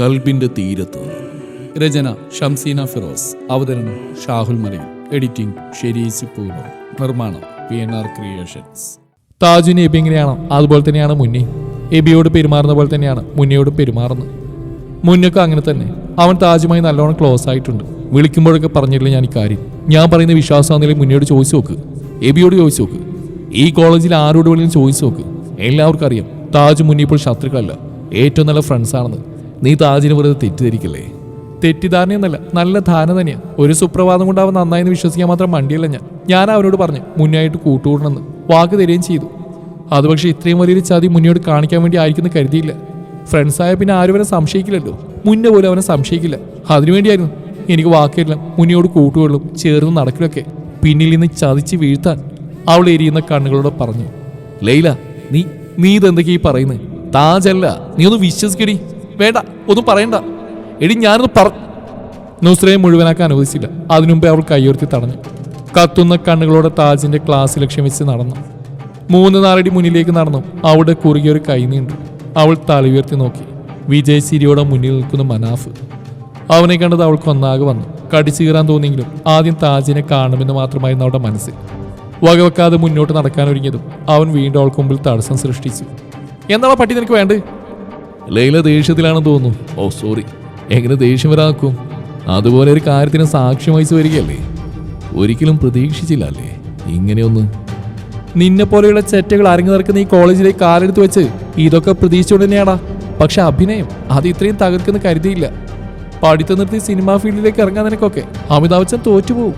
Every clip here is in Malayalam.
കൽബിന്റെ തീരത്ത്. രചന ഷംസീന ഫിറോസ്. അവതരണം ഷാഹുൽ മലയിൽ. എഡിറ്റിംഗ് ഷെരീസ് പൂർണ നിർമ്മാണം പി എൻ ആർ ക്രിയേഷൻസ്. താജുന് എബി എങ്ങനെയാണ് അതുപോലെ തന്നെയാണ് മുന്നി. എബിയോട് പെരുമാറുന്ന പോലെ തന്നെയാണ് മുന്നിയോട് പെരുമാറുന്നത്. മുന്നൊക്കെ അങ്ങനെ തന്നെ. അവൻ താജുമായി നല്ലോണം ക്ലോസ് ആയിട്ടുണ്ട്. വിളിക്കുമ്പോഴൊക്കെ പറഞ്ഞിട്ടില്ല ഞാൻ ഇക്കാര്യം. ഞാൻ പറയുന്ന വിശ്വാസമാണെങ്കിലും മുന്നിയോട് ചോദിച്ചു നോക്ക്. എബിയോട് ചോദിച്ചു നോക്ക്. ഈ കോളേജിൽ ആരോട് വേണമെങ്കിലും ചോദിച്ചു നോക്ക്. എല്ലാവർക്കും അറിയാം. താജ് മുന്നി ഇപ്പോൾ ശത്രുക്കളല്ല. ഏറ്റവും നല്ല ഫ്രണ്ട്സ് ആണെന്ന്. നീ താജിന് വെറുതെ തെറ്റിദ്ധരിക്കില്ലേ? തെറ്റിദ്ധാരണയൊന്നല്ല നല്ല ധാരണ തന്നെയാണ് ഒരു സുപ്രഭാതം കൊണ്ട് അവൻ നന്നായെന്ന് വിശ്വസിക്കാൻ മാത്രം മണ്ടിയല്ല ഞാൻ. ഞാൻ അവനോട് പറഞ്ഞു മുന്നായിട്ട് കൂട്ടുകൂടണമെന്ന്. വാക്ക് തരികയും ചെയ്തു. അത് പക്ഷേ ഇത്രയും വലിയൊരു ചതി മുന്നോട്ട് കാണിക്കാൻ വേണ്ടി ആയിരിക്കുന്നു കരുതിയില്ല. ഫ്രണ്ട്സായ പിന്നെ ആരും അവനെ സംശയിക്കില്ലല്ലോ. മുന്നേ പോലും അവനെ സംശയിക്കില്ല. അതിനുവേണ്ടിയായിരുന്നു എനിക്ക് വാക്കില്ല മുന്നിയോട് കൂട്ടുകൊള്ളും ചേർന്ന് നടക്കലൊക്കെ. പിന്നിൽ നിന്ന് ചതിച്ച് വീഴ്ത്താൻ അവൾ എരിയുന്ന കണ്ണുകളോട് പറഞ്ഞു ലൈല നീ നീ ഇതെന്തൊക്കെയാ ഈ പറയുന്നത് താജല്ല. നീ ഒന്ന് വിശ്വസിക്കടി. വേണ്ട ഒന്നും പറയണ്ട. എടി ഞാനൊന്ന് പറ. നുസ്രയെ മുഴുവനാക്കാൻ അനുവദിച്ചില്ല. അതിനുമുമ്പേ അവൾ കൈയുയർത്തി തടഞ്ഞു. കത്തുന്ന കണ്ണുകളോടെ താജിന്റെ ക്ലാസ് ലക്ഷ്യം വെച്ച് നടന്നു. മൂന്ന് നാലടി മുന്നിലേക്ക് നടന്നു. അവിടെ കുറുകിയൊരു കൈ നീണ്ടു. അവൾ തല ഉയർത്തി നോക്കി. വിജയ് സിരിയോടെ മുന്നിൽ നിൽക്കുന്ന മനാഫ്. അവനെ കണ്ടത് അവൾക്ക് ഒന്നാകെ വന്നു. കടിച്ചു കീറാൻ തോന്നിയെങ്കിലും ആദ്യം താജിനെ കാണുമെന്ന് മാത്രമായിരുന്നു അവളുടെ മനസ്സിൽ. വകവെക്കാതെ മുന്നോട്ട് നടക്കാൻ ഒരുങ്ങിയതും അവൻ വീണ്ടും അവൾക്ക് മുമ്പിൽ തടസ്സം സൃഷ്ടിച്ചു. എന്താണ് പട്ടി നിനക്ക് വേണ്ടത്? ലൈല ദേഷ്യത്തിലാണെന്ന് തോന്നുന്നു. ഓ സോറി എങ്ങനെ ദേഷ്യം വരാക്കും? അതുപോലെ ഒരു കാര്യത്തിന് സാക്ഷ്യം വഹിച്ചു വരികയല്ലേ? ഒരിക്കലും പ്രതീക്ഷിച്ചില്ല അല്ലേ? ഇങ്ങനെയൊന്ന്. നിന്നെ പോലെയുള്ള ചെറ്റകൾ അരങ്ങി നിറക്കുന്ന ഈ കോളേജിലേക്ക് കാലെടുത്ത് വെച്ച് ഇതൊക്കെ പ്രതീക്ഷിച്ചുകൊണ്ട് തന്നെയാടാ. പക്ഷെ അഭിനയം അത് ഇത്രയും തകർക്കുന്ന കരുതിയില്ല. പഠിത്തം നിർത്തി സിനിമാ ഫീൽഡിലേക്ക് ഇറങ്ങാൻ നിനക്കൊക്കെ അമിതാഭ് ബച്ചൻ തോറ്റുപോകും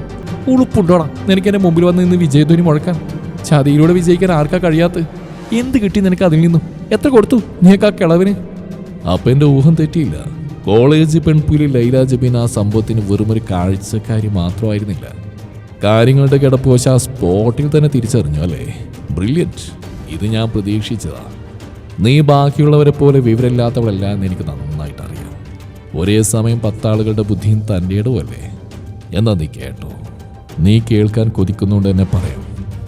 ഉളുപ്പുണ്ടോടാ നിനക്ക് എന്റെ മുമ്പിൽ വന്ന് നിന്ന് വിജയധ്വനി മുഴക്കാൻ. ചതിയിലൂടെ വിജയിക്കാൻ ആർക്കാ കഴിയാത്ത എന്ത് കിട്ടി നിനക്ക് അതിൽ നിന്നും? എത്ര കൊടുത്തു? നീക്ക് ആ കിളവിന്? അപ്പൊ എന്റെ ഊഹം തെറ്റിയില്ല. കോളേജ് പെൺപുലി ലൈല ജബീൻ ആ സംഭവത്തിന് വെറുമൊരു കാഴ്ചക്കാരി മാത്രമായിരുന്നില്ല. കാര്യങ്ങളുടെ കിടപ്പ് വശം ആ സ്പോട്ടിൽ തന്നെ തിരിച്ചറിഞ്ഞു അല്ലേ? ബ്രില്യന്റ് ഇത് ഞാൻ പ്രതീക്ഷിച്ചതാ. നീ ബാക്കിയുള്ളവരെ പോലെ വിവരമില്ലാത്തവളല്ല എന്ന് എനിക്ക് നന്നായിട്ട് അറിയാം. ഒരേ സമയം പത്താളുകളുടെ ബുദ്ധിയും തന്റെ ഇടവുമല്ലേ എന്നാ നീ കേട്ടോ. നീ കേൾക്കാൻ കൊതിക്കുന്നുണ്ട് എന്നെ പറയാം.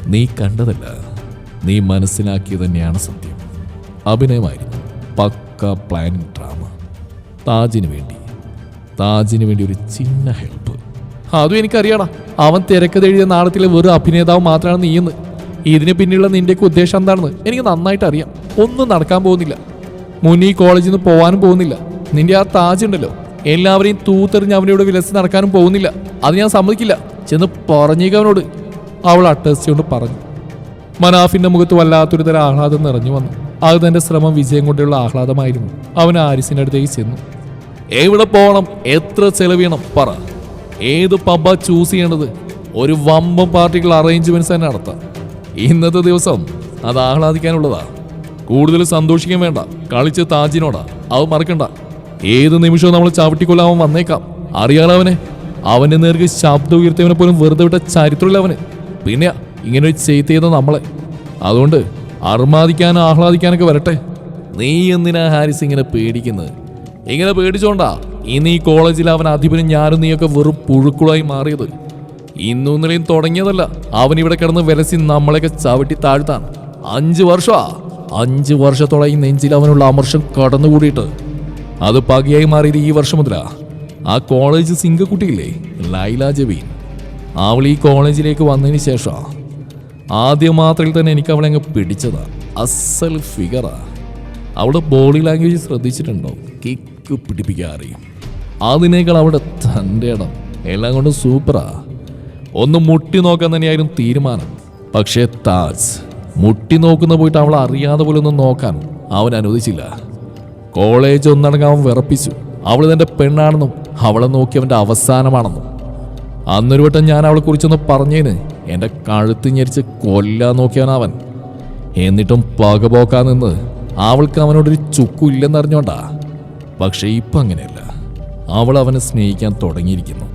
നീ കണ്ടതല്ല. നീ മനസ്സിലാക്കിയത് തന്നെയാണ് സത്യം. അഭിനയമായിരുന്നു. പക്ക പ്ലാനിങ് ഡ്രാമ താജിന് വേണ്ടി. താജിന് വേണ്ടി ഒരു ചിന്ന ഹെൽപ്പ് അതും എനിക്കറിയണം അവൻ തിരക്കഥ എഴുതിയ നാടകത്തിലെ വെറും അഭിനേതാവ് മാത്രമാണ് നീയെന്ന്. ഇതിന് പിന്നിലുള്ള നിന്റെയൊക്കെ ഉദ്ദേശം എന്താണെന്ന് എനിക്ക് നന്നായിട്ട് അറിയാം. ഒന്നും നടക്കാൻ പോകുന്നില്ല. മുന്നീ കോളേജിൽ നിന്ന് പോകാനും പോകുന്നില്ല. നിന്റെ ആ താജ് ഉണ്ടല്ലോ. എല്ലാവരെയും തൂത്തെറിഞ്ഞ് അവനോട് വിലസ് നടക്കാനും പോകുന്നില്ല. അത് ഞാൻ സമ്മതിക്കില്ല. ചെന്ന് പറഞ്ഞേക്ക് അവനോട്. അവൾ കൊണ്ട് പറഞ്ഞു. മനാഫിന്റെ മുഖത്ത് വല്ലാത്തൊരു തരം ആഹ്ലാദം നിറഞ്ഞു വന്നു. അത് തന്റെ ശ്രമം വിജയം കൊണ്ടുള്ള ആഹ്ലാദമായിരുന്നു. അവൻ ആരിസിന്റെ അടുത്തേക്ക് ചെന്നു. എവിടെ പോകണം? എത്ര ചെലവീണം? പറ. ഏത് പബ ചൂസ് ചെയ്യേണ്ടത്? ഒരു വമ്പം പാർട്ടികൾ അറേഞ്ച്മെന്റ്സ് തന്നെ നടത്താം. ഇന്നത്തെ ദിവസം അത് ആഹ്ലാദിക്കാനുള്ളതാ. കൂടുതൽ സന്തോഷിക്കാൻ വേണ്ട. കളിച്ച് താജിനോടാ. അത് മറക്കണ്ട. ഏത് നിമിഷവും നമ്മൾ ചവിട്ടിക്കൊല്ലാൻ അവൻ വന്നേക്കാം. അറിയാലോ അവനെ? അവന്റെ നേർക്ക് ശബ്ദം ഉയർത്തിയവനെ പോലും വെറുതെ വിട്ട ചരിത്രമില്ല അവന്? പിന്നെ ഇങ്ങനെ ഒരു ചെയ്ത് ചെയ്ത നമ്മളെ. അതുകൊണ്ട് അർമാദിക്കാനും ആഹ്ലാദിക്കാനൊക്കെ വരട്ടെ. നീ എന്തിനാ ഹാരിസ് ഇങ്ങനെ പേടിക്കുന്നത്? ഇങ്ങനെ പേടിച്ചോണ്ടാ. ഇന്ന് ഈ കോളേജിൽ അവൻ അധിപനും ഞാനും നീയൊക്കെ വെറും പുഴുക്കുളായി മാറിയത്. ഇന്നും ഇന്നലെയും തുടങ്ങിയതല്ല. അവൻ ഇവിടെ കിടന്ന് വിലസി നമ്മളെയൊക്കെ ചവിട്ടി താഴ്ത്താൻ. അഞ്ച് വർഷമാ അഞ്ച് വർഷത്തോളം ഈ നെഞ്ചിൽ അവനുള്ള അമർഷം കടന്നുകൂടിയിട്ട്. അത് പകയായി മാറിയത് ഈ വർഷം മുതലാ. ആ കോളേജ് സിംഗക്കുട്ടിയില്ലേ? ലൈല ജബീൻ. അവൾ ഈ കോളേജിലേക്ക് വന്നതിന് ശേഷം. ആദ്യ മാത്രയിൽ തന്നെ എനിക്ക് അവളെ അങ്ങ് പിടിച്ചതാ. അസൽ ഫിഗറാ അവളുടെ ബോഡി ലാംഗ്വേജ് ശ്രദ്ധിച്ചിട്ടുണ്ടോ? കിക്ക് പിടിപ്പിക്കാൻ അറിയും അതിനേക്കാൾ അവിടെ തന്റെ ഇടം. എല്ലാം കൊണ്ട് സൂപ്പറാ ഒന്ന് മുട്ടി നോക്കാൻ തന്നെയായിരുന്നു തീരുമാനം. പക്ഷേ താജ് മുട്ടി നോക്കുന്ന പോയിട്ട് അവൾ അറിയാതെ പോലെ ഒന്നും നോക്കാൻ അവൻ അനുവദിച്ചില്ല. കോളേജ് ഒന്നടങ്കം അവൻ വിറപ്പിച്ചു. അവൾ തന്റെ പെണ്ണാണെന്നും അവളെ നോക്കി അവന്റെ അവസാനമാണെന്നും. അന്നൊരു വട്ടം ഞാൻ അവളെ കുറിച്ചൊന്ന് പറഞ്ഞേന്. എന്റെ കഴുത്ത് ഞെരിച്ച് കൊല്ലാൻ അവൻ. എന്നിട്ടും പകപോക്കാൻ നിന്ന് അവൾക്ക് അവനോടൊരു ചുക്കും ഇല്ലെന്നറിഞ്ഞോണ്ടാ. പക്ഷെ ഇപ്പം അങ്ങനെയല്ല. അവൾ അവനെ സ്നേഹിക്കാൻ തുടങ്ങിയിരിക്കുന്നു.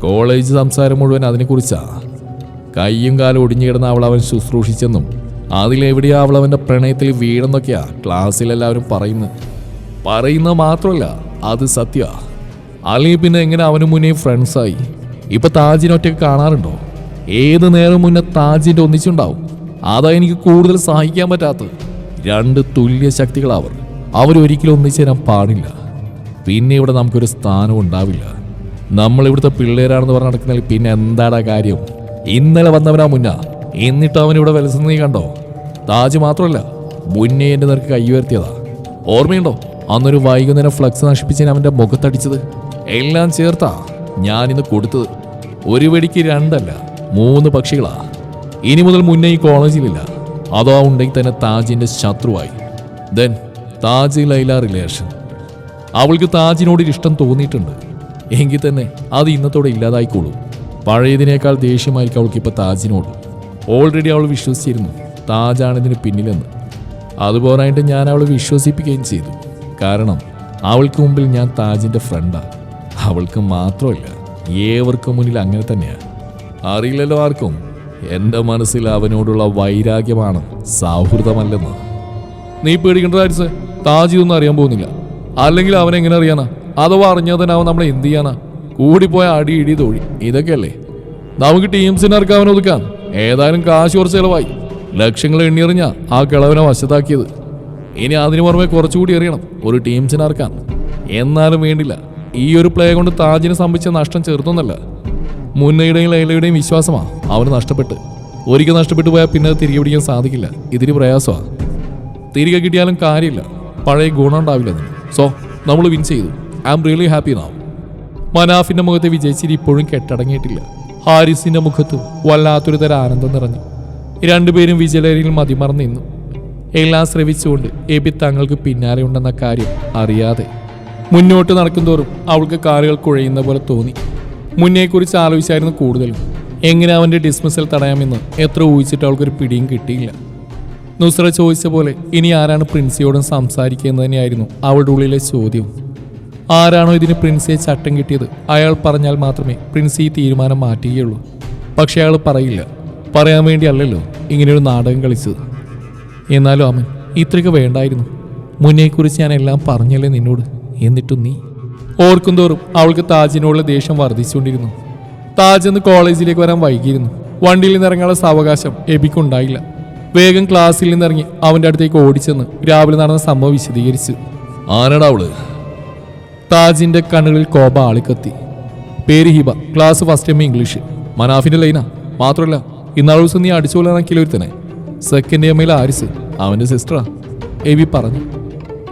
കോളേജ് സംസാരം മുഴുവൻ അതിനെക്കുറിച്ചാ. കയ്യും കാലും ഒടിഞ്ഞു അവൾ അവൻ ശുശ്രൂഷിച്ചെന്നും അതിലെവിടെയാ അവൾ അവന്റെ പ്രണയത്തിൽ വീണെന്നൊക്കെയാ ക്ലാസ്സിലെല്ലാവരും പറയുന്നത് പറയുന്നത് മാത്രമല്ല അത് സത്യ. അല്ലെങ്കിൽ പിന്നെ എങ്ങനെ അവന് മുന്നേ ഫ്രണ്ട്സായി ഇപ്പൊ താജിനൊറ്റയ്ക്ക് കാണാറുണ്ടോ? ഏത് നേരം മുന്നേ താജിന്റെ ഒന്നിച്ചുണ്ടാവും. അതാ എനിക്ക് കൂടുതൽ സഹായിക്കാൻ പറ്റാത്തത്. രണ്ട് തുല്യ ശക്തികളവർ. അവരൊരിക്കലും ഒന്നിച്ചേരാൻ പാടില്ല. പിന്നെ ഇവിടെ നമുക്കൊരു സ്ഥാനം ഉണ്ടാവില്ല. നമ്മൾ ഇവിടുത്തെ പിള്ളേരാണെന്ന് പറഞ്ഞ് നടക്കുന്നതിൽ പിന്നെ എന്താടാ കാര്യം? ഇന്നലെ വന്നവനാ മുന്ന. എന്നിട്ട് അവൻ ഇവിടെ വിലസുന്ന നീ കണ്ടോ? താജ് മാത്രമല്ല മുന്നേ എന്റെ നിനക്ക് കൈ ഉയർത്തിയതാ. ഓർമ്മയുണ്ടോ? അന്നൊരു വൈകുന്നേരം ഫ്ലക്സ് നശിപ്പിച്ചതിന് അവന്റെ മുഖത്തടിച്ചത്? എല്ലാം ചേർത്താ ഞാനിന്ന് കൊടുത്തത്. ഒരു വെടിക്ക് രണ്ടല്ല. മൂന്ന് പക്ഷികളാ. ഇനി മുതൽ മുന്നേ ഈ കോളേജിലില്ല. അതോ ഉണ്ടെങ്കിൽ തന്നെ താജിന്റെ ശത്രുവായി. Then Taj Laila relation. അവൾക്ക് താജിനോട് ഇഷ്ടം തോന്നിയിട്ടുണ്ട്. എങ്കിൽ തന്നെ അത് ഇന്നത്തോടെ ഇല്ലാതായിക്കോളും. പഴയതിനേക്കാൾ ദേഷ്യമായിരിക്കും അവൾക്ക് ഇപ്പോൾ താജിനോട്. ഓൾറെഡി അവൾ വിശ്വസിച്ചിരുന്നു താജാണ് ഇതിന് പിന്നിലെന്ന് അതുപോലായിട്ട് ഞാൻ അവളെ വിശ്വസിപ്പിക്കുകയും ചെയ്തു. കാരണം അവൾക്ക് മുമ്പിൽ ഞാൻ താജിന്റെ ഫ്രണ്ടാണ് അവൾക്ക് മാത്രമല്ല ഏവർക്കും മുന്നിൽ അങ്ങനെ തന്നെയാണ് അറിയില്ലല്ലോ ആർക്കും. എന്റെ മനസ്സിൽ അവനോടുള്ള വൈരാഗ്യമാണ് സൗഹൃദമല്ലെന്ന് നീ പേടിക്കേണ്ട താജി ഒന്നും അറിയാൻ പോകുന്നില്ല. അല്ലെങ്കിൽ അവൻ എങ്ങനെ അറിയാനാ? അഥവാ അറിഞ്ഞാൽ തന്നെ അവൻ നമ്മളെ എന്ത് ചെയ്യാനാ? കൂടിപ്പോയ അടി ഇടി തോഴി. ഇതൊക്കെയല്ലേ? നമുക്ക് ടീംസിനെ അവൻ ഒതുക്കാൻ ഏതായാലും കാശ് കുറച്ച് ചിലവായി. ലക്ഷങ്ങൾ എണ്ണിയെറിഞ്ഞ ആ കിളവനെ വശത്താക്കിയത്. ഇനി അതിനു പുറമെ കുറച്ചുകൂടി എറിയണം. ഒരു ടീംസിനെ എന്നാലും വേണ്ടില്ല. ഈ ഒരു പ്ലേ കൊണ്ട് താജിനെ സംബന്ധിച്ച നഷ്ടം ചെറുതൊന്നല്ല. മുന്നയുടെയും ലൈലയുടെയും വിശ്വാസമാ. അവന് നഷ്ടപ്പെട്ട്. ഒരിക്കൽ നഷ്ടപ്പെട്ടു പോയാൽ പിന്നെ തിരികെ പിടിക്കാൻ സാധിക്കില്ല. ഇതിന് പ്രയാസമാണ് തിരികെ കിട്ടിയാലും കാര്യമില്ല. പഴയ ഗുണം ഉണ്ടാവില്ല സോ നമ്മൾ വിൻ ചെയ്തു. ഐ ആം റിയലി ഹാപ്പി നാവ് മനാഫിന്റെ മുഖത്തെ വിജയിച്ചിരി ഇപ്പോഴും കെട്ടടങ്ങിയിട്ടില്ല. ഹാരിസിന്റെ മുഖത്തും വല്ലാത്തൊരു തരം ആനന്ദം നിറഞ്ഞു. രണ്ടുപേരും വിജയലരിയിൽ മതിമറന്ന് നിന്നു. എല്ലാം ശ്രവിച്ചുകൊണ്ട് എബി തങ്ങൾക്ക് പിന്നാലെ ഉണ്ടെന്ന കാര്യം അറിയാതെ. മുന്നോട്ട് നടക്കുന്തോറും അവൾക്ക് കാലുകൾ കുഴയുന്ന പോലെ തോന്നി. മുന്നേക്കുറിച്ച് ആലോചിച്ചായിരുന്നു കൂടുതലും എങ്ങനെ അവന്റെ ഡിസ്മിസൽ തടയാമെന്ന് എത്ര ഊഹിച്ചിട്ട് അവൾക്കൊരു പിടിയും കിട്ടിയില്ല. നുസ്ര ചോദിച്ച പോലെ ഇനി ആരാണ് പ്രിൻസിയോടും സംസാരിക്കുന്നത് തന്നെയായിരുന്നു അവളുടെ ഉള്ളിലെ ചോദ്യം. ആരാണോ ഇതിന് പ്രിൻസിയെ ചട്ടം കിട്ടിയത്? അയാൾ പറഞ്ഞാൽ മാത്രമേ പ്രിൻസി ഈ തീരുമാനം മാറ്റുകയുള്ളൂ. പക്ഷെ അയാൾ പറയില്ല. പറയാൻ വേണ്ടി അല്ലല്ലോ ഇങ്ങനെയൊരു നാടകം കളിച്ചത്. എന്നാലും അമ്മ ഇത്രയ്ക്ക് വേണ്ടായിരുന്നു. മുന്നേക്കുറിച്ച് ഞാൻ എല്ലാം പറഞ്ഞല്ലേ നിന്നോട്? എന്നിട്ടും നീ ഓർക്കും തോറും അവൾക്ക് താജിനോടുള്ള ദേഷ്യം വർദ്ധിച്ചുകൊണ്ടിരുന്നു. താജ് എന്ന് കോളേജിലേക്ക് വരാൻ വൈകിയിരുന്നു. വണ്ടിയിൽ നിന്നിറങ്ങാനുള്ള സാവകാശം എബിക്കുണ്ടായില്ല വേഗം ക്ലാസ്സിൽ നിന്നിറങ്ങി അവന്റെ അടുത്തേക്ക് ഓടിച്ചെന്ന് രാവിലെ നടന്ന സംഭവം വിശദീകരിച്ചു. അവൾ? താജിന്റെ കണ്ണുകളിൽ കോപ ആളിക്കത്തി. പേര് Hiba class first M English. മനാഫിന്റെ ലൈന മാത്രമല്ല ഇന്നാൾ ദിവസം നീ അടിച്ചുകൊള്ളാനാക്കിയ ഒരുത്തനെ. സെക്കൻഡ് എം ഐയിൽ ആരിസ് അവന്റെ സിസ്റ്ററാ എബി പറഞ്ഞു.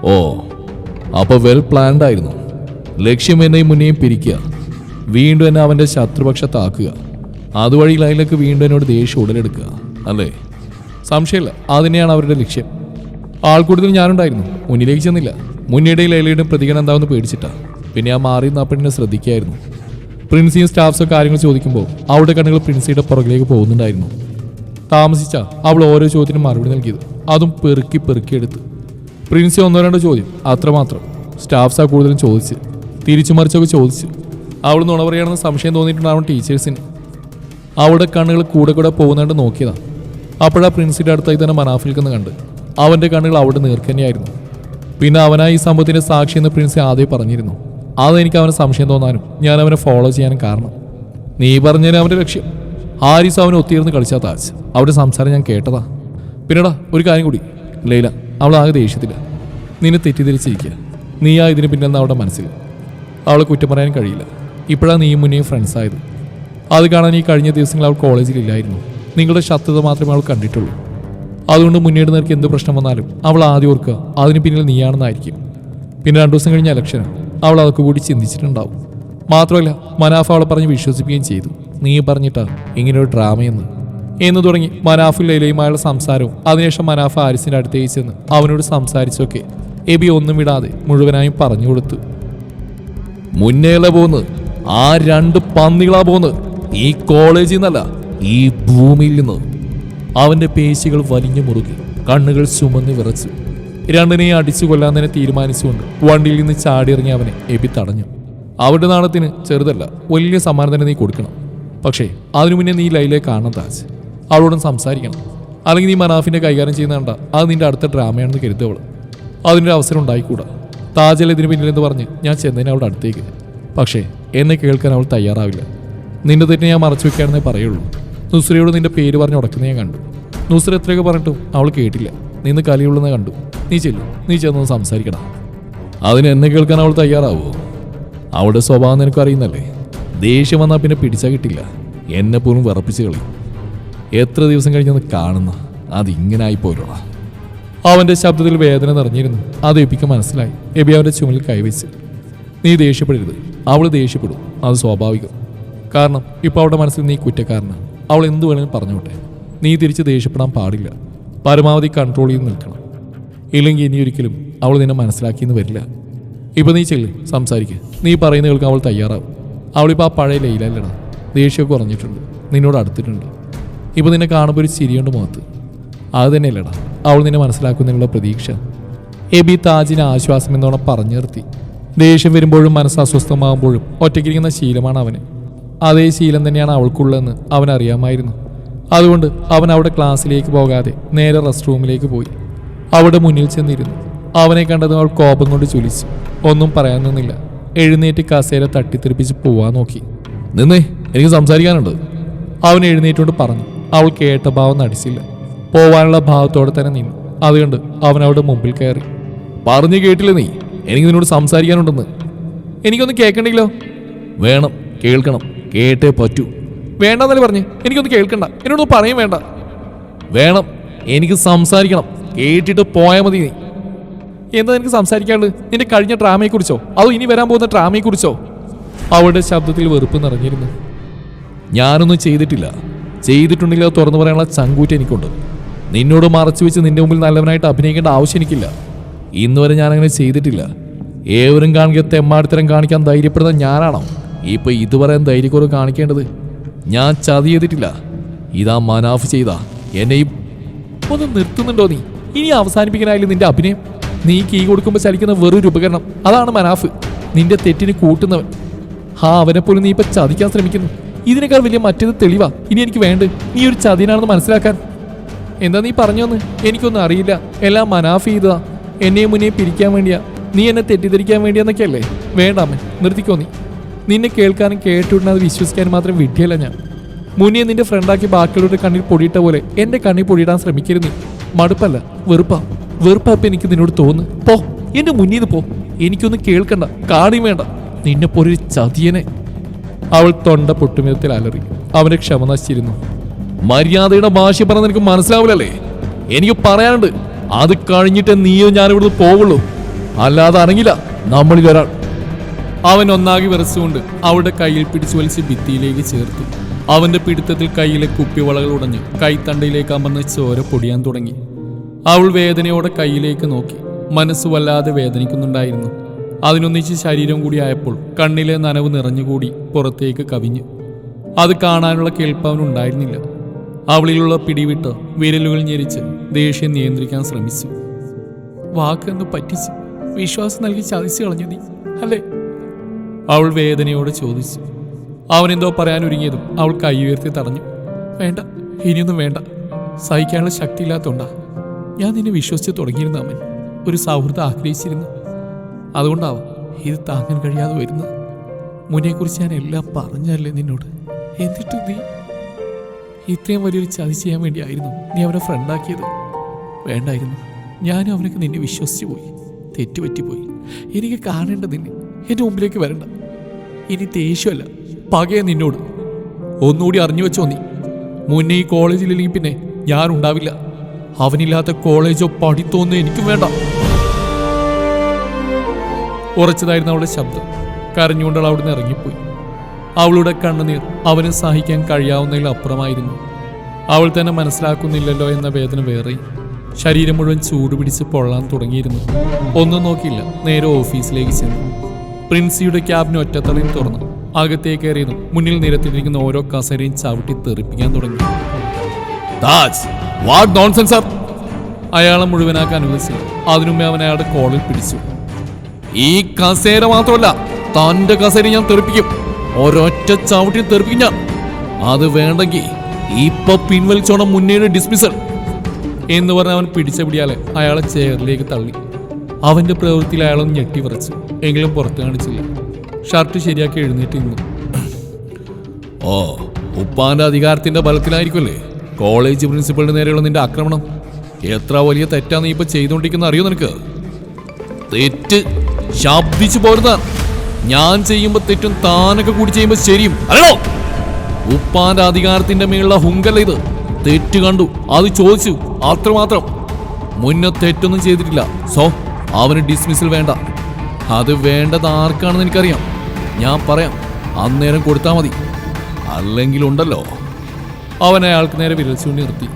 ഓ അപ്പൊ വെൽ പ്ലാൻഡ് ആയിരുന്നു. ലക്ഷ്യം എന്നെ മുന്നെയും പിരിക്കുക. വീണ്ടും എന്നെ അവന്റെ ശത്രുപക്ഷത്താക്കുക. അതുവഴി ലൈലക്ക് വീണ്ടും എന്നോട് ദേഷ്യം ഉടലെടുക്കുക. അല്ലേ? സംശയമില്ല. അതിനെയാണ് അവരുടെ ലക്ഷ്യം. ആൾക്കൂട്ടത്തിൽ ഞാനുണ്ടായിരുന്നു. മുന്നിലേക്ക് ചെന്നില്ല. മുന്നിടയിൽ ലൈലയുടെ പ്രതികരണം എന്താവെന്ന് പേടിച്ചിട്ടാ. പിന്നെ ആ മാറി ആ പെണ്ണിനെ ശ്രദ്ധിക്കായിരുന്നു. പ്രിൻസിയും സ്റ്റാഫ്സും കാര്യങ്ങൾ ചോദിക്കുമ്പോൾ അവളുടെ കണ്ണുകൾ പ്രിൻസിയുടെ പുറകിലേക്ക് പോകുന്നുണ്ടായിരുന്നു. താമസിച്ച അവൾ ഓരോ ചോദ്യത്തിനും മറുപടി നൽകിയത്. അതും പെറുക്കി പെറുക്കി എടുത്ത്. പ്രിൻസി ഒന്നോ രണ്ടോ ചോദ്യം. അത്രമാത്രം. സ്റ്റാഫ്സാ കൂടുതലും ചോദിച്ച്. തിരിച്ചു മറിച്ചൊക്കെ ചോദിച്ചു. അവൾ നുണ പറയുകയാണെന്ന് സംശയം തോന്നിയിട്ടുണ്ടാവും ടീച്ചേഴ്സിന്. അവളുടെ കണ്ണുകൾ കൂടെ കൂടെ പോകുന്നതായിട്ട് നോക്കിയതാണ് അപ്പോഴാ പ്രിൻസിന്റെ അടുത്തായി തന്നെ മനാഫിൽ കണ്ട്. അവന്റെ കണ്ണുകൾ അവിടെ നീർക്കന്നെയായിരുന്നു പിന്നെ അവനായി ഈ സംഭവത്തിന്റെ സാക്ഷി എന്ന് പ്രിൻസി ആദ്യം പറഞ്ഞിരുന്നു. അതെനിക്ക് അവന് സംശയം തോന്നാനും ഞാൻ അവനെ ഫോളോ ചെയ്യാനും കാരണം. നീ പറഞ്ഞതിന് അവന്റെ ലക്ഷ്യം. ഹാരിസ് അവനെ ഒത്തിരുന്ന് കളിച്ചാ താജ്. അവരുടെ സംസാരം ഞാൻ കേട്ടതാ. പിന്നെടാ ഒരു കാര്യം കൂടി. ലൈല അവൾ ആകെ ദേഷ്യത്തില്ല നിന്നെ തെറ്റിദ്ധരിച്ചിരിക്കുക നീയാ ഇതിന് പിന്നെന്ന് അവളുടെ മനസ്സിൽ. അവളെ കുറ്റം പറയാൻ കഴിയില്ല. ഇപ്പോഴാണ് നീയും മുന്നേയും ഫ്രണ്ട്സ് ആയത്. അത് കാണാൻ ഈ കഴിഞ്ഞ ദിവസങ്ങൾ അവൾ കോളേജിലില്ലായിരുന്നു നിങ്ങളുടെ ശത്രുത മാത്രമേ അവൾ കണ്ടിട്ടുള്ളൂ. അതുകൊണ്ട് മുന്നേട് നിനക്ക് എന്ത് പ്രശ്നം വന്നാലും അവൾ ആദ്യം ഓർക്കുക അതിന് പിന്നിൽ നീയാണെന്നായിരിക്കും. പിന്നെ രണ്ടു ദിവസം കഴിഞ്ഞ ഇലക്ഷന് അവൾ അതൊക്കെ കൂടി ചിന്തിച്ചിട്ടുണ്ടാവും. മാത്രമല്ല മനാഫ് അവളെ പറഞ്ഞ് വിശ്വസിപ്പിക്കുകയും ചെയ്തു. നീ പറഞ്ഞിട്ടാ ഇങ്ങനൊരു ഡ്രാമയെന്ന്. എന്ന് തുടങ്ങി മനാഫും ലൈലയുമായുള്ള സംസാരവും അതിനുശേഷം മനാഫ് ആരിസിന്റെ അടുത്തേക്ക് ചെന്ന് അവനോട് സംസാരിച്ചൊക്കെ എബി ഒന്നും വിടാതെ മുഴുവനായും പറഞ്ഞു കൊടുത്തു. മുന്നേല പോന്ന്. ആ രണ്ട് പന്നികളാ പോന്ന്. ഈ കോളേജിൽ നിന്നല്ല ഈ ഭൂമിയിൽ നിന്ന് അവന്റെ പേശികൾ വലിഞ്ഞു മുറുകി കണ്ണുകൾ ചുമന്ന് വിറച്ചു. രണ്ടിനെയും അടിച്ചു കൊല്ലാൻ തന്നെ തീരുമാനിച്ചുകൊണ്ട് വണ്ടിയിൽ നിന്ന് ചാടിയിറങ്ങി അവനെ എബി തടഞ്ഞു. അവരുടെ നാണത്തിന് ചെറുതല്ല വലിയ സമ്മാനം തന്നെ നീ കൊടുക്കണം. പക്ഷേ അതിനു മുന്നേ നീ ലൈലെ കാണണം താജ്. അവളോടും സംസാരിക്കണം. അല്ലെങ്കിൽ നീ മനാഫിന്റെ കൈകാര്യം ചെയ്യുന്ന കണ്ട അത് നിന്റെ അടുത്ത ഡ്രാമയാണെന്ന് കരുതവൾ അതിനൊരു അവസരം ഉണ്ടായിക്കൂടാ. താജൽ ഇതിന് പിന്നിലെന്ന് പറഞ്ഞ് ഞാൻ ചെന്നതിന് അവളുടെ അടുത്തേക്ക്. പക്ഷേ എന്നെ കേൾക്കാൻ അവൾ തയ്യാറാവില്ല. നിന്റെ തന്നെ ഞാൻ മറച്ചു വെക്കുകയാണെന്നേ പറയുള്ളൂ. നുസ്രയോട് നിന്റെ പേര് പറഞ്ഞ് ഉടക്കുന്ന ഞാൻ കണ്ടു. നുസ്ര എത്രയൊക്കെ പറഞ്ഞിട്ടും അവൾ കേട്ടില്ല. നിന്ന് കലിയുള്ളെന്ന് കണ്ടു. നീ ചെല്ലു. നീ ചെന്നൊന്ന് സംസാരിക്കണം. അതിന് എന്നെ കേൾക്കാൻ അവൾ തയ്യാറാവുമോ അവളുടെ സ്വഭാവം നിനക്ക് അറിയുന്നല്ലേ? ദേഷ്യം വന്നാൽ പിന്നെ പിടിച്ചാൽ കിട്ടില്ല. എന്നെ പോലും വിറപ്പിച്ച് കളി എത്ര ദിവസം കഴിഞ്ഞൊന്ന് കാണുന്ന? അതിങ്ങനെ ആയിപ്പോയില്ലോടാ അവന്റെ ശബ്ദത്തിൽ വേദന നിറഞ്ഞിരുന്നു. അത് എബിക്ക് മനസ്സിലായി. എബി അവന്റെ ചുമലിൽ കൈവച്ച്. നീ ദേഷ്യപ്പെടരുത്. അവൾ ദേഷ്യപ്പെടും. അത് സ്വാഭാവികം. കാരണം ഇപ്പോൾ അവളുടെ മനസ്സിൽ നീ കുറ്റക്കാരനാണ്. അവൾ എന്ത് വേണമെങ്കിലും പറഞ്ഞോട്ടെ. നീ തിരിച്ച് ദേഷ്യപ്പെടാൻ പാടില്ല. പരമാവധി കൺട്രോൾ ചെയ്ത് നിൽക്കണം. ഇല്ലെങ്കിൽ ഇനി ഒരിക്കലും അവൾ നിന്നെ മനസ്സിലാക്കിയെന്ന് വരില്ല. ഇപ്പം നീ ചെല്ല്. സംസാരിക്കുക നീ പറയുന്ന കേൾക്കാൻ അവൾ തയ്യാറാവും. അവളിപ്പോൾ ആ പഴയ ലൈലല്ലട ദേഷ്യമൊക്കെ കുറഞ്ഞിട്ടുണ്ട്. നിന്നോട് അടുത്തിട്ടുണ്ട്. ഇപ്പം നിന്നെ കാണുമ്പോൾ ഒരു ചിരിയുണ്ട് മുഖത്ത്. അത് തന്നെയല്ലടാ. അവൾ നിന്നെ മനസ്സിലാക്കുന്നതിനുള്ള പ്രതീക്ഷ. എബി താജിന് ആശ്വാസം എന്നോണം പറഞ്ഞു നിർത്തി. ദേഷ്യം വരുമ്പോഴും മനസ്സ് അസ്വസ്ഥമാകുമ്പോഴും ഒറ്റയ്ക്കിരിക്കുന്ന ശീലമാണ് അവന്. അതേ ശീലം തന്നെയാണ് അവൾക്കുള്ളതെന്ന് അവൻ അറിയാമായിരുന്നു. അതുകൊണ്ട് അവൻ അവിടെ ക്ലാസ്സിലേക്ക് പോകാതെ നേരെ റെസ്റ്റ് റൂമിലേക്ക് പോയി. അവിടെ മുന്നിൽ ചെന്നിരുന്നു. അവനെ കണ്ടതും അവൾ കോപം കൊണ്ട് ചുലിച്ചു ഒന്നും പറയാൻ നിന്നില്ല. എഴുന്നേറ്റ് കസേര തട്ടിത്തെറിപ്പിച്ച് പോവാൻ നോക്കി. നിന്നേ എനിക്ക് സംസാരിക്കാനുണ്ട്. അവൻ എഴുന്നേറ്റുകൊണ്ട് പറഞ്ഞു. അവൾ കേട്ട ഭാവം നടിച്ചില്ല. പോവാനുള്ള ഭാവത്തോടെ തന്നെ നിന്നു. അതുകൊണ്ട് അവൻ അവിടെ മുമ്പിൽ കയറി. പറഞ്ഞു കേട്ടില്ല നീ? എനിക്ക് നിന്നോട് സംസാരിക്കാനുണ്ടെന്ന്. എനിക്കൊന്ന് കേൾക്കണ്ടെങ്കിലോ? വേണം കേൾക്കണം. കേട്ടേ പറ്റൂ. വേണ്ടെന്നല്ലേ പറഞ്ഞു? എനിക്കൊന്ന് കേൾക്കണ്ട. എന്നോടൊന്ന് പറയും വേണ്ട. വേണം എനിക്ക് സംസാരിക്കണം. കേട്ടിട്ട് പോയാൽ മതി നീ. എന്താ എനിക്ക് സംസാരിക്കാണ്ട് നിന്റെ കഴിഞ്ഞ ഡ്രാമയെക്കുറിച്ചോ? അതോ ഇനി വരാൻ പോകുന്ന ഡ്രാമയെക്കുറിച്ചോ? അവളുടെ ശബ്ദത്തിൽ വെറുപ്പ് നിറഞ്ഞിരുന്നു. ഞാനൊന്നും ചെയ്തിട്ടില്ല. ചെയ്തിട്ടുണ്ടെങ്കിൽ അത് തുറന്നു പറയാനുള്ള ചങ്കൂറ്റ എനിക്കുണ്ട്. നിന്നോട് മറച്ചു വെച്ച് നിന്റെ മുമ്പിൽ നല്ലവനായിട്ട് അഭിനയിക്കേണ്ട ആവശ്യം എനിക്കില്ല. ഇന്ന് വരെ ഞാനങ്ങനെ ചെയ്തിട്ടില്ല. ഏവരും കാണിക്കുക തെമ്മാടിത്തരം കാണിക്കാൻ ധൈര്യപ്പെടുന്ന ഞാനാണോ? ഇപ്പൊ ഇത് പറയാൻ ധൈര്യക്കുറവ് കാണിക്കേണ്ടത് ഞാൻ ചതി ചെയ്തിട്ടില്ല. ഇതാ മനാഫ് ചെയ്താ എന്നെയും ഒന്ന് നിർത്തുന്നുണ്ടോ നീ? ഇനി അവസാനിപ്പിക്കാനായാലും നിന്റെ അഭിനയം. നീ കീ കൊടുക്കുമ്പോൾ ചലിക്കുന്ന വെറൊരു ഉപകരണം. അതാണ് മനാഫ്. നിന്റെ തെറ്റിന് കൂട്ടുന്നവൻ. അവനെ പോലും നീ ഇപ്പൊ ചതിക്കാൻ ശ്രമിക്കുന്നു. ഇതിനേക്കാൾ വലിയ മറ്റേത് തെളിവാ. ഇനി എനിക്ക് വേണ്ട. നീ ഒരു ചതിനാണെന്ന് മനസ്സിലാക്കാൻ. എന്താ നീ പറഞ്ഞോന്ന്? എനിക്കൊന്നും അറിയില്ല. എല്ലാം മനാഫ് ചെയ്തതാ. എന്നെയും മുന്നേ പിരിക്കാൻ വേണ്ടിയാ. നീ എന്നെ തെറ്റിദ്ധരിക്കാൻ വേണ്ടിയാന്നൊക്കെയല്ലേ? വേണ്ട അമ്മ നിർത്തിക്കോ നീ. നിന്നെ കേൾക്കാനും കേട്ടുവിടുന്നത് വിശ്വസിക്കാനും മാത്രം വിഡ്ഢിയല്ല ഞാൻ. മുനിയെ നിന്റെ ഫ്രണ്ടാക്കി ബാക്കിയുള്ളവരുടെ കണ്ണിൽ പൊടിയിട്ട പോലെ എന്റെ കണ്ണിൽ പൊടിയിടാൻ ശ്രമിക്കരുത് നീ. മടുപ്പല്ല വെറുപ്പാ. വെറുപ്പാ എനിക്ക് നിന്നോട് തോന്നുന്നു. പോ എന്റെ മുന്നിൽ പോ. എനിക്കൊന്നും കേൾക്കണ്ട കാണി വേണ്ട. നിന്നെ പോലൊരു ചതിയനെ. അവൾ തൊണ്ട പൊട്ടുമിതത്തിൽ അലറി. അവനെ ക്ഷമ നശിച്ചിരുന്നു. മര്യാദയുടെ ഭാഷ പറഞ്ഞ നിനക്ക് മനസ്സിലാവില്ലല്ലേ? എനിക്ക് പറയാനുണ്ട്. അത് കഴിഞ്ഞിട്ട് നീയോ ഞാൻ പോവുള്ളൂ. അല്ലാതെ അറിഞ്ഞില്ല നമ്മളിൽ ഒരാൾ. അവൻ ഒന്നാകെ വിറച്ചുകൊണ്ട് അവളുടെ കയ്യിൽ പിടിച്ചു വലിച്ച് ഭിത്തിയിലേക്ക് ചേർത്തു. അവന്റെ പിടുത്തത്തിൽ കയ്യിലെ കുപ്പിവളകൾ ഉടഞ്ഞ് കൈത്തണ്ടയിലേക്ക് അമർന്ന് ചോര പൊടിയാൻ തുടങ്ങി. അവൾ വേദനയോടെ കയ്യിലേക്ക് നോക്കി. മനസ്സ് വല്ലാതെ വേദനിക്കുന്നുണ്ടായിരുന്നു. അതിനൊന്നിച്ച് ശരീരം കൂടി ആയപ്പോൾ കണ്ണിലെ നനവ് നിറഞ്ഞുകൂടി പുറത്തേക്ക് കവിഞ്ഞു. അത് കാണാനുള്ള കേൾപ്പ് അവനുണ്ടായിരുന്നില്ല അവളിലുള്ള പിടിവിട്ട് വിരലുകൾ ഞെരിച്ച് ദേഷ്യം നിയന്ത്രിക്കാൻ ശ്രമിച്ചു. വാക്കെന്ന് പറ്റിച്ച്? വിശ്വാസം നൽകി ചതിച്ചു കളഞ്ഞു നീ അല്ലേ? അവൾ വേദനയോടെ ചോദിച്ചു. അവനെന്തോ പറയാനൊരുങ്ങിയതും അവൾ കൈ ഉയർത്തി തടഞ്ഞു. വേണ്ട ഇനിയൊന്നും വേണ്ട. സഹിക്കാനുള്ള ഇല്ലാത്തോണ്ടാ ഞാൻ നിന്നെ വിശ്വസിച്ച് തുടങ്ങിയിരുന്ന അവൻ. ഒരു സൗഹൃദം ആഗ്രഹിച്ചിരുന്നു. അതുകൊണ്ടാവും ഇത് താങ്ങാൻ കഴിയാതെ വരുന്നത്. മുന്നെക്കുറിച്ച് ഞാൻ എല്ലാം പറഞ്ഞല്ലേ നിന്നോട്? എന്നിട്ട് നീ ഇത്രയും വലിയൊരു ചതി ചെയ്യാൻ വേണ്ടിയായിരുന്നു നീ അവനെ ഫ്രണ്ടാക്കിയത് വേണ്ടായിരുന്നു. ഞാനും അവനൊക്കെ നിന്നെ വിശ്വസിച്ചു പോയി. തെറ്റുപറ്റിപ്പോയി. എനിക്ക് കാണേണ്ട നിന്നെ എന്റെ മുമ്പിലേക്ക് വരണ്ട. ഇനി ദേഷ്യമല്ല. പകയെ നിന്നോട്. ഒന്നുകൂടി അറിഞ്ഞു വെച്ചോ നീ. മുന്നേ ഈ കോളേജിലില്ലെങ്കിൽ പിന്നെ ഞാൻ ഉണ്ടാവില്ല. അവനില്ലാത്ത കോളേജോ പഠിത്തമൊന്നും എനിക്കും വേണ്ട. ഉറച്ചതായിരുന്നു അവളുടെ ശബ്ദം. കരഞ്ഞുകൊണ്ട് അവൾ അവിടുന്ന് ഇറങ്ങിപ്പോയി. അവളുടെ കണ്ണുനീർ അവന് സഹിക്കാൻ കഴിയാവുന്നതിൽ അപ്പുറമായിരുന്നു. അവൾ തന്നെ മനസ്സിലാക്കുന്നില്ലല്ലോ എന്ന വേദന വേറെ. ശരീരം മുഴുവൻ ചൂടുപിടിച്ച് പൊള്ളാൻ തുടങ്ങിയിരുന്നു. ഒന്നും നോക്കിയില്ല. നേരെ ഓഫീസിലേക്ക് ചെന്നു. പ്രിൻസിയുടെ ക്യാബിന് ഒറ്റത്തളയും തുറന്നു. അകത്തേക്ക് കയറിയതും മുന്നിൽ നിരത്തിരിക്കുന്ന ഓരോ കസേരയും ചവിട്ടി തെറിപ്പിക്കാൻ തുടങ്ങി. Taj what nonsense sir? അയാളെ മുഴുവനാക്കാൻ അനുവദിച്ചില്ല അതിനുമേ അവൻ അയാളുടെ കോളിൽ പിടിച്ചു. ഈ കസേര മാത്രമല്ല തന്റെ കസേര ഞാൻ തെറിപ്പിക്കും. ഒരൊറ്റ ചവിട്ടി തെറിപ്പിക്കും ഞാൻ അത് വേണ്ടെങ്കിൽ ഇപ്പൊ പിൻവലിച്ചോണം മുന്നേയുടെ ഡിസ്മിസൽ എന്ന് പറഞ്ഞ് അവൻ പിടിച്ച പിടിയാലെ അയാളെ ചെയറിലേക്ക് തള്ളി. അവന്റെ പ്രവൃത്തിയിൽ അയാളൊന്ന് ഞെട്ടി വിറച്ചു. എങ്കിലും പുറത്ത് കാണിച്ചില്ല. ഷർട്ട് ശരിയാക്കി എഴുന്നേറ്റ് നിന്നു. ഓ ഉപ്പാന്റെ അധികാരത്തിന്റെ ബലത്തിലായിരിക്കുമല്ലേ? കോളേജ് പ്രിൻസിപ്പളിന് നേരെയുള്ള നിന്റെ ആക്രമണം? എത്ര വലിയ തെറ്റാ നീ ഇപ്പൊ ചെയ്തുകൊണ്ടിരിക്കുന്ന അറിയോ നിനക്ക്? തെറ്റ് ശബ്ദിച്ചു പോരുന്ന ഞാൻ ചെയ്യുമ്പോ തെറ്റും താനൊക്കെ കൂടി ചെയ്യുമ്പോ ശരിയും. അല്ലോ ഉപ്പാന്റെ അധികാരത്തിന്റെ മേലുള്ള ഹുങ്കല്ല ഇത്. തെറ്റ് കണ്ടു. അത് ചോദിച്ചു. അത്രമാത്രം. മുന്നേ തെറ്റൊന്നും ചെയ്തിട്ടില്ല. സോ അവന് ഡിസ്മിസിൽ വേണ്ട. അത് വേണ്ടത് ആർക്കാണെന്ന് എനിക്കറിയാം. ഞാൻ പറയാം. അന്നേരം കൊടുത്താൽ മതി. അല്ലെങ്കിൽ ഉണ്ടല്ലോ. അവൻ അയാൾക്ക് നേരെ വിരൽ ചൂണ്ടി നിർത്തി.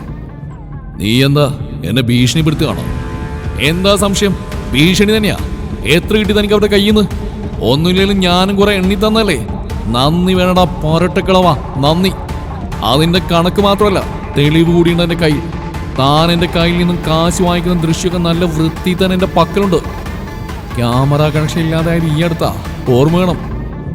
നീ എന്താ എന്നെ ഭീഷണിപ്പെടുത്തുകയാണോ? എന്താ സംശയം? ഭീഷണി തന്നെയാ. എത്ര കിട്ടി തനിക്ക് അവിടെ കയ്യിൽ നിന്ന് ഒന്നുമില്ലെങ്കിലും ഞാനും കുറെ എണ്ണി തന്നല്ലേ? നന്ദി വേണടാ പൊരട്ടക്കിളവാ നന്ദി. അതിന്റെ കണക്ക് മാത്രമല്ല തെളിവ് കൂടിയുണ്ട് എന്റെ കയ്യിൽ. താൻ എന്റെ കയ്യിൽ നിന്നും കാശ് വാങ്ങിക്കുന്ന ദൃശ്യമൊക്കെ നല്ല വൃത്തി തന്നെ എന്റെ പക്കലുണ്ട്. ക്യാമറ കണക്ഷൻ ഇല്ലാതായത് ഈ അടുത്താ. ഓർമ്മ വേണം.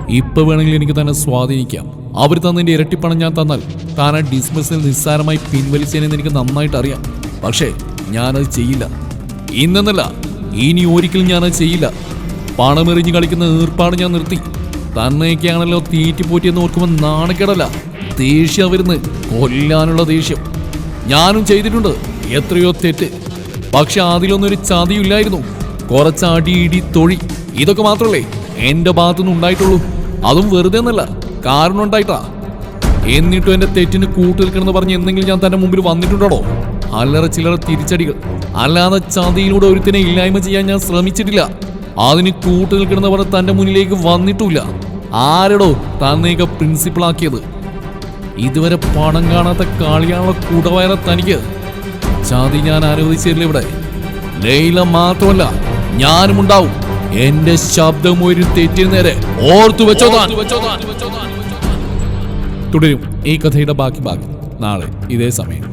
ഇപ്പൊ വേണമെങ്കിൽ എനിക്ക് തന്നെ സ്വാധീനിക്കാം. അവർ തന്നതിന്റെ ഇരട്ടിപ്പണം ഞാൻ തന്നാൽ താൻ ആ ഡിസ്മിസിൽ നിസ്സാരമായി പിൻവലിച്ചതിനെന്ന് എനിക്ക് നന്നായിട്ട് അറിയാം. പക്ഷേ ഞാനത് ചെയ്യില്ല. ഇന്നെന്നല്ല ഇനി ഒരിക്കലും ഞാനത് ചെയ്യില്ല. പണമെറിഞ്ഞ് കളിക്കുന്ന ഏർപ്പാട് ഞാൻ നിർത്തി. തന്നെയൊക്കെയാണല്ലോ തീറ്റിപ്പോറ്റിയെന്ന് ഓർക്കുമ്പോൾ നാണക്കേടല്ല. ദേഷ്യം വരുന്ന് കൊല്ലാനുള്ള ദേഷ്യം. ഞാനും ചെയ്തിട്ടുണ്ട്. എത്രയോ തെറ്റ്. പക്ഷെ അതിലൊന്നും ഒരു ചതിയില്ലായിരുന്നു കുറച്ച് അടി ഇടി തൊഴി. ഇതൊക്കെ മാത്രമല്ലേ എന്റെ ഭാഗത്തുനിന്ന് ഉണ്ടായിട്ടുള്ളൂ. അതും വെറുതെ എന്നല്ല. കാരണം ഉണ്ടായിട്ടാ. എന്നിട്ടും എന്റെ തെറ്റിന് കൂട്ടുനിൽക്കണമെന്ന് പറഞ്ഞ് എന്തെങ്കിലും ഞാൻ തന്റെ മുമ്പിൽ വന്നിട്ടുണ്ടോ അല്ലറ ചില്ലറ തിരിച്ചടികൾ. അല്ലാതെ ചതിയിലൂടെ ഒരുത്തിനെ ഇല്ലായ്മ ചെയ്യാൻ ഞാൻ ശ്രമിച്ചിട്ടില്ല. അതിന് കൂട്ടു നിൽക്കണമെന്ന് പറഞ്ഞ് തന്റെ മുന്നിലേക്ക് വന്നിട്ടില്ല ആരടോ തന്നെയൊക്കെ പ്രിൻസിപ്പിൾ ആക്കിയത് ഇതുവരെ പണം കാണാത്ത കാളിയാണുള്ള കൂടവയറ തനിക്ക്? ചാതി ഞാൻ അനുവദിച്ചില്ല ഇവിടെ. ലൈല മാത്രമല്ല ഞാനും ഉണ്ടാവും എന്റെ ശബ്ദം ഒരു തെറ്റിന് നേരെ ഓർത്തു വെച്ചോ തുടരും ഈ കഥയുടെ ബാക്കി ബാക്കി നാളെ ഇതേ സമയം.